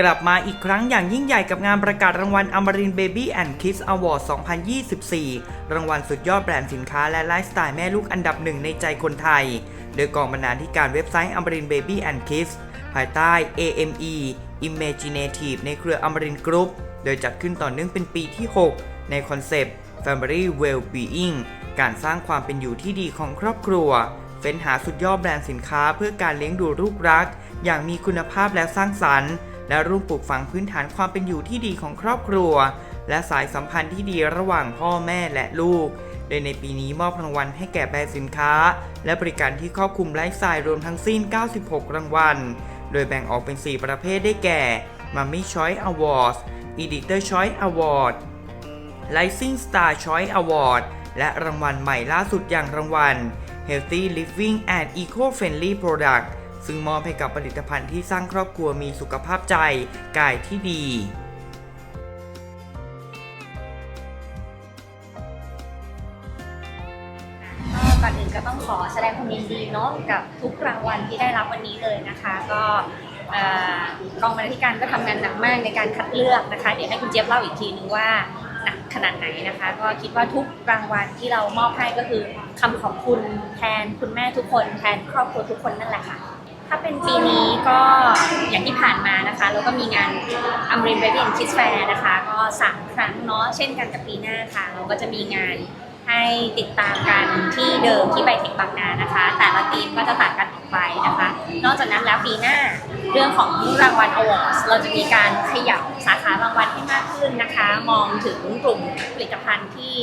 กลับมาอีกครั้งอย่างยิ่งใหญ่กับงานประกาศรางวัลอมริน Baby and Kids Award 2024 รางวัลสุดยอดแบรนด์สินค้าและไลฟ์สไตล์แม่ลูกอันดับหนึ่งในใจคนไทย โดยกองบรรณาธิการเว็บไซต์อมริน Baby and Kids ภายใต้ AME Imaginative ในเครืออมรินกรุ๊ปโดยจัดขึ้นต่อเนื่องเป็นปีที่ 6 ในคอนเซปต์ Family Well-being การสร้างความเป็นอยู่ที่ดีของครอบครัวเฟ้นหาสุดยอดแบรนด์สินค้าเพื่อการเลี้ยงดูลูกรัก อย่างมีคุณภาพและสร้างสรรค์ และร่วมปลูกฝังพื้นฐานความเป็นอยู่ที่ดีของครอบครัว และสายสัมพันธ์ที่ดีระหว่างพ่อแม่และลูก โดยในปีนี้มอบรางวัลให้แก่แบรนด์สินค้า และบริการที่ครอบคลุมไลฟ์สไตล์รวมทั้งสิ้น 96 รางวัล โดยแบ่งออกเป็น 4 ประเภทได้แก่ Mummy Choice Awards Editor Choice Award Rising Star Choice Award และรางวัลใหม่ล่าสุดอย่างรางวัล Healthy Living and Eco-Friendly Product ซึ่งมอบให้กับผลิตภัณฑ์ที่สร้างครอบครัวมีสุขภาพใจ กายที่ดีก่อนอื่นก็ต้องขอแสดงความยินดีเนาะกับทุกรางวัลที่ได้รับวันนี้เลยนะคะ ก็กองบรรณาธิการก็ทำงานหนักมากในการคัดเลือกนะคะ เดี๋ยวให้คุณเจี๊ยบเล่าอีกทีนึงว่าหนักขนาดไหนนะคะ ก็คิดว่าทุกรางวัลที่เรามอบให้ก็คือคำขอบคุณแทนคุณแม่ทุกคน แทนครอบครัวทุกคนนั่นแหละค่ะ ถ้าเป็นปีนี้ก็อย่างที่ผ่านมานะคะ แล้วก็มีงานอัมรินเบบี้คิสแฟร์นะคะ ก็สามครั้งเนาะเช่นกันกับปีหน้าค่ะ เราก็จะมีงานให้ติดตามกันที่เดิมที่ไบเทคบางนานะคะ แต่ละทีมก็จะต่างกันออกไปนะคะ นอกจากนั้นแล้วปีหน้าเรื่องของรางวัล awards เราจะมีการขยับสาขารางวัลให้มากขึ้นนะคะ มองถึงกลุ่มผลิตภัณฑ์ที่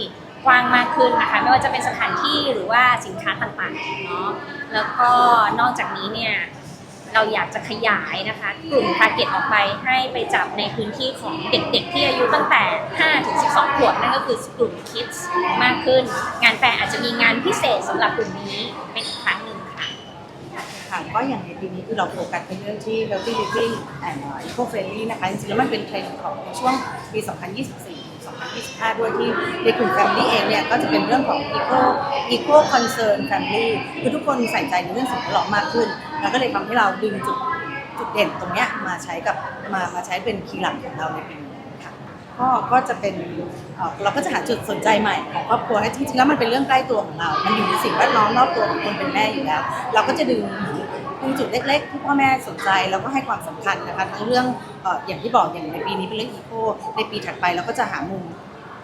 กว้างมากขึ้นนะคะไม่ว่าจะเป็นสถานที่หรือว่าสินค้าต่างๆเนาะแล้วก็นอกจากนี้เนี่ย เราอยากจะขยายนะคะ กลุ่ม t a r g e t ออกไปให้ไปจับในพื้นที่ของเด็กๆ ที่อายุตั้งแต่ 5 ถึง 12 ขวบนั่นก็คือกลุ่ม kids มากขึ้น งานแฟร์อาจจะมีงานพิเศษสำหรับกลุ่มนี้เป็นอีกครั้งหนึ่งค่ะค่ะก็อย่างในปีนี้คือเราโฟกัสในเรื่องที่ healthy living and eco friendly นะคะจริงๆแล้วมันเป็นเทรนด์ของช่วงปี 2024 2025 ด้วยที่ในกลุ่ม family เองเนี่ยก็จะเป็นเรื่องของ eco eco concern family คือทุกคนใส่ใจในเรื่องสิ่งแวดล้อมมากขึ้นแล้วก็เลยทำให้เราดึงจุดจุดเด่นตรงเนี้ยมาใช้กับมามาใช้เป็นคีย์หลักของเราในปีนี้ค่ะก็ก็จะเป็นเราก็จะหาจุดสนใจใหม่ของครอบครัวให้จริงๆแล้วมันเป็นเรื่องใกล้ตัวของเรา มันอยู่ในสิ่งแวดล้อมรอบตัวของคนเป็นแม่อยู่แล้ว เราก็จะดึงดึงจุดเล็กๆที่พ่อแม่สนใจแล้วก็ให้ความสำคัญนะคะทั้งเรื่องอย่างที่บอกอย่างในปีนี้เป็นเรื่องอีโคในปีถัดไปเราก็จะหามุม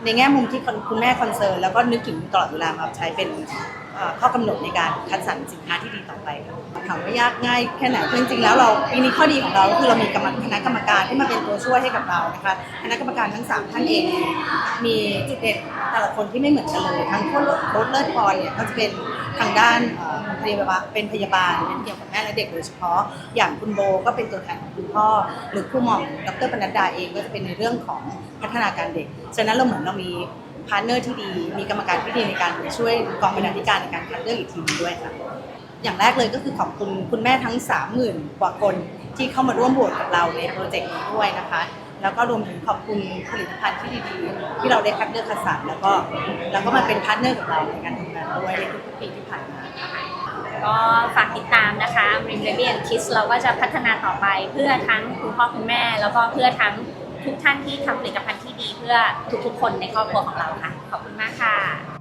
ในแง่มุมที่คุณแม่คอนเซิร์นแล้วก็นึกถึงตลอดเวลามาใช้เป็น ข้อกำหนดในการคัดสรรสินค้าที่ดีต่อไปถามว่ายากง่ายแค่ไหนคือจริงๆแล้วเราปีนี้ข้อดีของเราคือเรามีกรรมคณะกรรมการที่มาเป็นตัวช่วยให้กับเรานะคะคณะกรรมการทั้งสามท่านเองมีจุดเด่นแต่ละคนที่ไม่เหมือนกันเลยทั้งโค้ชโค้ชเลิศพรเนี่ยก็จะเป็นทางด้านเอ่อพยาบาลเป็นพยาบาลเป็นเกี่ยวกับแม่และเด็กโดยเฉพาะ อย่างคุณโบก็เป็นตัวแทนของคุณพ่อหรือครูหม่อมดรปนัดดาเองก็จะเป็นในเรื่องของพัฒนาการเด็กฉะนั้นเราเหมือนเรามี พาร์ทเนอร์ที่ดี มีกรรมการที่ดีในการช่วยกองบรรณาธิการในการคัดเลือกอีกทีหนึงด้วยค่ะอย่างแรกเลยก็คือขอบคุณคุณแม่ทั้ง 30,000 กว่าคนที่เข้ามาร่วมโหวตกับเราในโปรเจกต์นี้ด้วยนะคะ แล้วก็รวมถึงขอบคุณผลิตภัณฑ์ที่ดีๆ ที่เราได้คัดเลือกคัดสรรแล้วก็แล้วก็มาเป็นพาร์ทเนอร์กับเราในการทำงานด้วยในทุกๆปีที่ผ่านมาก็ฝากติดตามนะคะ r i m r e b i a n Kids เราก็จะพัฒนาต่อไปเพื่อทั้งคุณพ่อคุณแม่ แล้วก็เพื่อทั้งทุกท่านที่ทำผลิตภัณฑ์ที่ ดีเพื่อทุกๆคนในครอบครัวของเราค่ะ ขอบคุณมากค่ะ